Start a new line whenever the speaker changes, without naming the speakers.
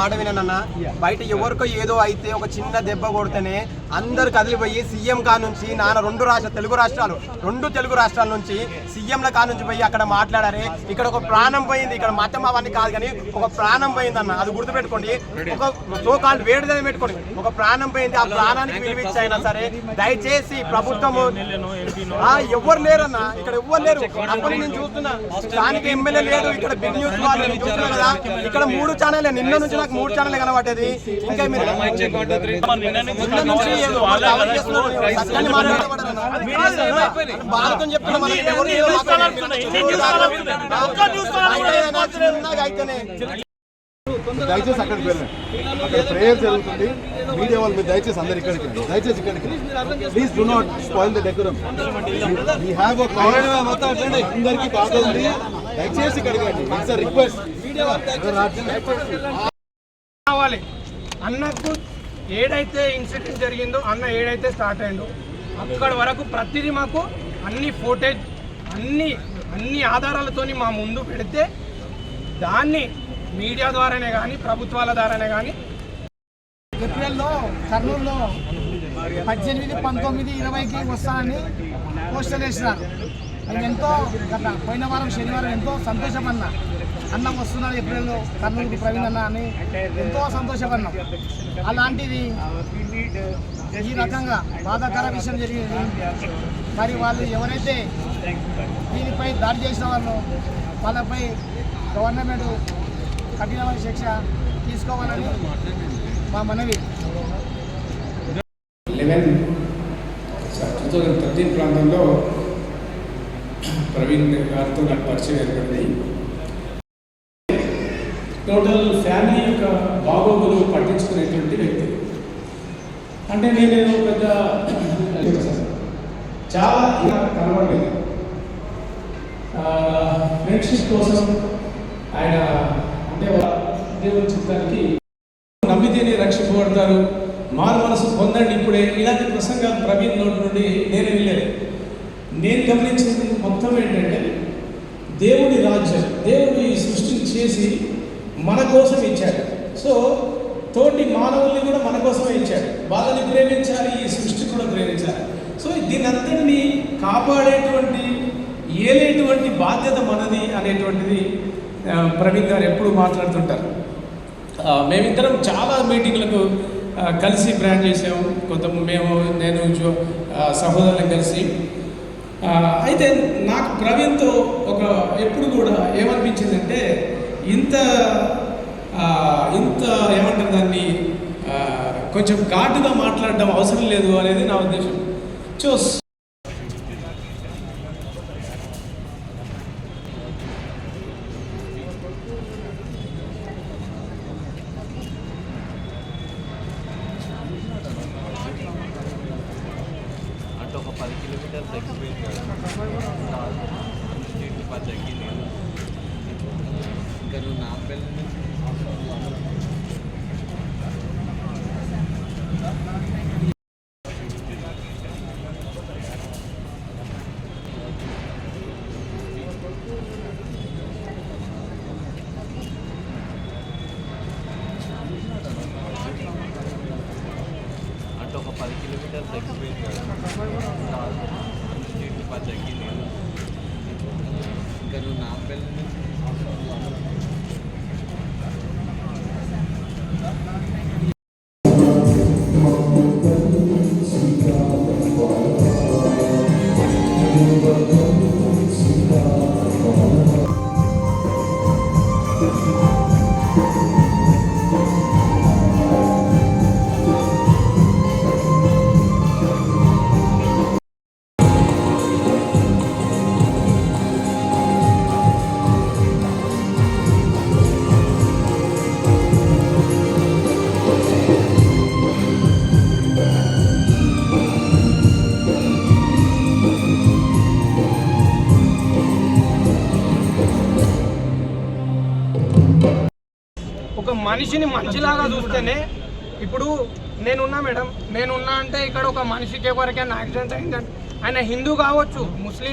మాట వినన్న బయట ఎవరికో ఏదో అయితే ఒక చిన్న దెబ్బ కొడితేనే అందరు కదిలిపోయి సీఎం కా నుంచి నాన్న రెండు రాష్ట్ర తెలుగు రాష్ట్రాలు రెండు తెలుగు రాష్ట్రాల నుంచి సీఎంల కా నుంచి పోయి అక్కడ మాట్లాడారే. ఇక్కడ ఒక ప్రాణం పోయింది. ఇక్కడ మతం అవన్నీ కాదు కానీ ఒక ప్రాణం పోయింది అన్న. అది గుర్తుపెట్టుకోండి. ఒక సో కాల్ వేడిదని పెట్టుకోండి. ఒక ప్రాణం పోయింది. ఆ ప్రాణానికి విలువిచ్చైనా సరే దయచేసి ప్రభుత్వము ఆ, ఎవ్వరు లేరన్న. ఇక్కడ ఎవ్వరు లేరు? అప్పుడు నేను చూస్తున్నా. స్థానిక ఎమ్మెల్యే లేడు. ఇక్కడ బిగ్ న్యూస్ వాళ్ళు నేను చూస్తున్నా కదా. ఇక్కడ మూడు ఛానల్ నిన్న నుంచి నాకు మూడు ఛానల్ కనబట్టేది ఇంకా మీరు. బాధతో చెప్తున్నా మనకి
దయచేసి అక్కడికి వెళ్ళండి అక్కడ ప్రేయర్ జరుగుతుంది మీడియా వాళ్ళు మీరు దయచేసి అందరు ఇక్కడికి. దయచేసి ఇక్కడికి please do not spoil the decorum we have అందరికి బాధ ఉంది దయచేసి ఇక్కడికి రండి ఇట్స్ రిక్వెస్ట్
అన్నకు ఏడైతే ఇన్సిడెంట్ జరిగిందో అన్న ఏడైతే స్టార్ట్ అయిందో అక్కడ వరకు ప్రతిదీ మాకు అన్ని ఫోటేజ్ అన్ని అన్ని ఆధారాలతోని మా ముందు పెడితే దాన్ని మీడియా ద్వారానే కానీ ప్రభుత్వాల ద్వారానే కానీ
ఏప్రిల్లో కర్నూలులో పద్దెనిమిది పంతొమ్మిది ఇరవైకి వస్తానని పోస్టర్ వేసినారు. నేను ఎంతో గత పోయిన వారం శనివారం ఎంతో సంతోషపడినా. అన్న వస్తున్నాడు ఏప్రిల్లో. కర్నూలుకి ప్రవీణ్ అన్న అని ఎంతో సంతోషపడినాం అలాంటిది ఈ రకంగా బాధాకర విషయం జరిగింది. మరి వాళ్ళు ఎవరైతే దీనిపై దాడి చేసిన వాళ్ళు వాళ్ళపై గవర్నమెంట్ కఠినమైన శిక్ష తీసుకోవాలని మా మనవి.
లెవెన్ టూ థౌజండ్ థర్టీన్ ప్రాంతంలో ప్రవీణ్ గారితో నాకు పరిచయం ఏర్పడింది. టోటల్ ఫ్యామిలీ యొక్క బాగోగులు పట్టించుకునేటువంటి వ్యక్తి. అంటే నేను పెద్ద చాలా కనబడలేదు. ఫ్రెండ్షిప్ కోసం ఆయన అంటే దేవుని చిత్తానికి నమ్మితేనే రక్షింపబడతారు. మారు మనసు పొందండి ఇప్పుడే. ఇలాంటి ప్రసంగాలు ప్రవీణ్ నోటి నుండి నేను వెళ్ళలేదు నేను గమనించింది మొత్తం ఏంటంటే దేవుడి రాజ్యం దేవుడు మన కోసం ఇచ్చాడు. సో తోటి మానవుల్ని కూడా మన కోసమే ఇచ్చాడు. వాళ్ళని ప్రేమించాలి ఈ సృష్టి కూడా ప్రేమించాలి. సో దీనంతటిని కాపాడేటువంటి ఏలేటువంటి బాధ్యత మనది అనేటువంటిది ప్రవీణ్ గారు ఎప్పుడు మాట్లాడుతుంటారు. మేమిద్దరం చాలా మీటింగ్లకు కలిసి ప్లాన్ చేసాము కొంత మేము నేను జో కలిసి. అయితే నాకు ప్రవీణ్ ఒక ఎప్పుడు కూడా ఏమనిపించిందంటే ఇంత ఇంత ఏమంటారు దాన్ని కొంచెం ఘాటుగా మాట్లాడడం అవసరం లేదు అనేది నా ఉద్దేశం చూస్
పది కిలోమీటర్లు తగ్గిపోయింది పది తగ్గింది ఇంకా నువ్వు నా ఒక పది కిలోమీటర్లు తగ్గిపోయింది స్ట్రీట్ పది తగ్గింది ఇంకా నువ్వు నా పిల్లలు
ఒక మనిషిని మనిషిలాగా చూస్తేనే ఇప్పుడు నేనున్నా మేడం నేనున్నా అంటే ఇక్కడ ఒక మనిషికి ఎవరికైనా యాక్సిడెంట్ అయిందంటే ఆయన హిందూ కావచ్చు ముస్లిం